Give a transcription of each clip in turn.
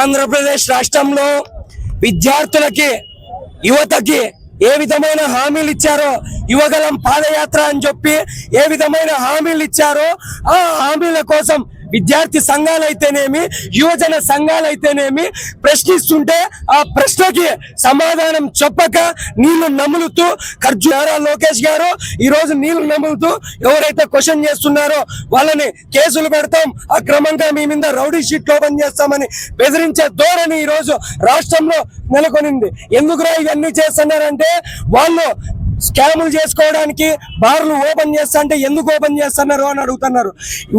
ఆంధ్రప్రదేశ్ రాష్ట్రంలో విద్యార్థులకి యువతకి ఏ విధమైన హామీలు ఇచ్చారో యువగలం పాదయాత్ర అని చెప్పి ఏ విధమైన హామీలు ఇచ్చారో ఆ హామీల కోసం విద్యార్థి సంఘాలైతేనేమి యువజన సంఘాలైతేనేమి ప్రశ్నిస్తుంటే ఆ ప్రశ్నకి సమాధానం చెప్పక నీళ్ళు నములుతూ ఖర్జు లోకేష్ గారు ఈ రోజు నీళ్ళు నములుతూ ఎవరైతే క్వశ్చన్ చేస్తున్నారో వాళ్ళని కేసులు పెడతాం అక్రమంగా మీ మీద రౌడీ షీట్ ఓపెన్ చేస్తామని బెదిరించే ధోరణి ఈ రోజు రాష్ట్రంలో నెలకొనింది. ఎందుకురా ఇవన్నీ చేస్తున్నారంటే వాళ్ళు స్కాములు చేసుకోవడానికి బార్లు ఓపెన్ చేస్తా అంటే ఎందుకు ఓపెన్ చేస్తున్నారు అని అడుగుతున్నారు.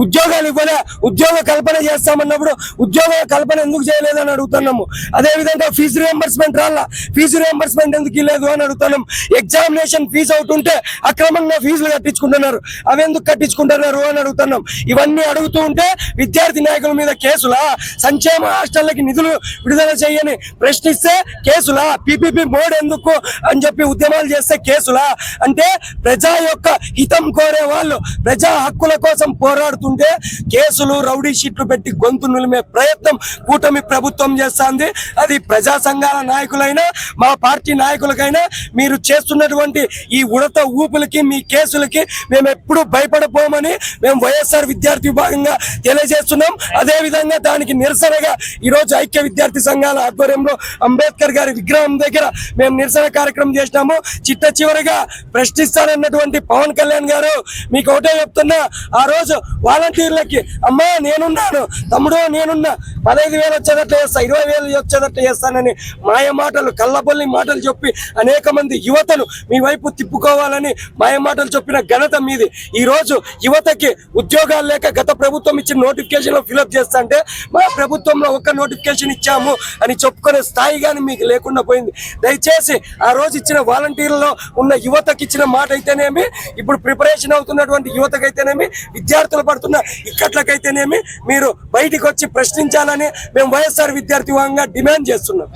ఉద్యోగాలు ఇవ్వలే ఉద్యోగ కల్పన చేస్తామన్నప్పుడు ఉద్యోగ కల్పన ఎందుకు చేయలేదని అడుగుతున్నాము. అదే విధంగా ఫీజు రియంబర్స్మెంట్ రాలా ఫీజు రియంబర్స్మెంట్ ఎందుకు ఇవ్వలేదు అని అడుగుతున్నాం. ఎగ్జామినేషన్ ఫీజు అవుతుంటే అక్రమంగా ఫీజులు కట్టించుకుంటున్నారు. అవి ఎందుకు కట్టించుకుంటున్నారు అని అడుగుతున్నాం. ఇవన్నీ అడుగుతూ ఉంటే విద్యార్థి నాయకుల మీద కేసులా సంక్షేమ హాస్టళ్ళకి నిధులు విడుదల చేయని ప్రశ్నిస్తే కేసులా పీపీపీ మోడ్ ఎందుకు అని చెప్పి ఉద్యమాలు చేస్తే కేసు కేసులా అంటే ప్రజా యొక్క హితం కోరే వాళ్ళు ప్రజా హక్కుల కోసం పోరాడుతుంటే కేసులు రౌడీ షీట్లు పెట్టి గొంతు నిలిమే ప్రయత్నం కూటమి ప్రభుత్వం చేస్తుంది. అది ప్రజా సంఘాల నాయకులైనా మా పార్టీ నాయకులకైనా మీరు చేస్తున్నటువంటి ఈ ఉడత ఊపులకి మీ కేసులకి మేము ఎప్పుడు భయపడపోమని మేము వైఎస్ఆర్ విద్యార్థి విభాగంగా తెలియజేస్తున్నాం. అదే విధంగా దానికి నిరసనగా ఈ రోజు ఐక్య విద్యార్థి సంఘాల ఆధ్వర్యంలో అంబేద్కర్ గారి విగ్రహం దగ్గర మేము నిరసన కార్యక్రమం చేసినాము. చిట్ట చివరిగా ప్రశ్నిస్తానన్నటువంటి పవన్ కళ్యాణ్ గారు మీకు ఒకటే చెప్తున్నా ఆ రోజు వాలంటీర్లకి అమ్మా నేనున్నాను తమ్ముడు నేనున్నా పదహైదు వేలు వచ్చేటట్లు చేస్తా ఇరవై వేలు వచ్చేటట్లు చేస్తానని మాయ మాటలు కళ్ళబొల్లి మాటలు చెప్పి అనేక మంది యువతను మీ వైపు తిప్పుకోవాలని మాయ మాటలు చెప్పిన ఘనత మీది. ఈ రోజు యువతకి ఉద్యోగాలు లేక గత ప్రభుత్వం ఇచ్చిన నోటిఫికేషన్ ఫిలప్ చేస్తా అంటే మా ప్రభుత్వంలో ఒక్క నోటిఫికేషన్ ఇచ్చాము అని చెప్పుకునే స్థాయి కానీ మీకు లేకుండా పోయింది. దయచేసి ఆ రోజు ఇచ్చిన వాలంటీర్లలో ఉన్న యువతకి ఇచ్చిన మాట అయితేనేమి ఇప్పుడు ప్రిపరేషన్ అవుతున్నటువంటి యువతకైతేనేమి విద్యార్థులు పడుతున్న ఇక్కట్లకైతేనేమి మీరు బయటికి వచ్చి ప్రశ్నించాలని మేము వైఎస్ఆర్ విద్యార్థి డిమాండ్ చేస్తున్నాం.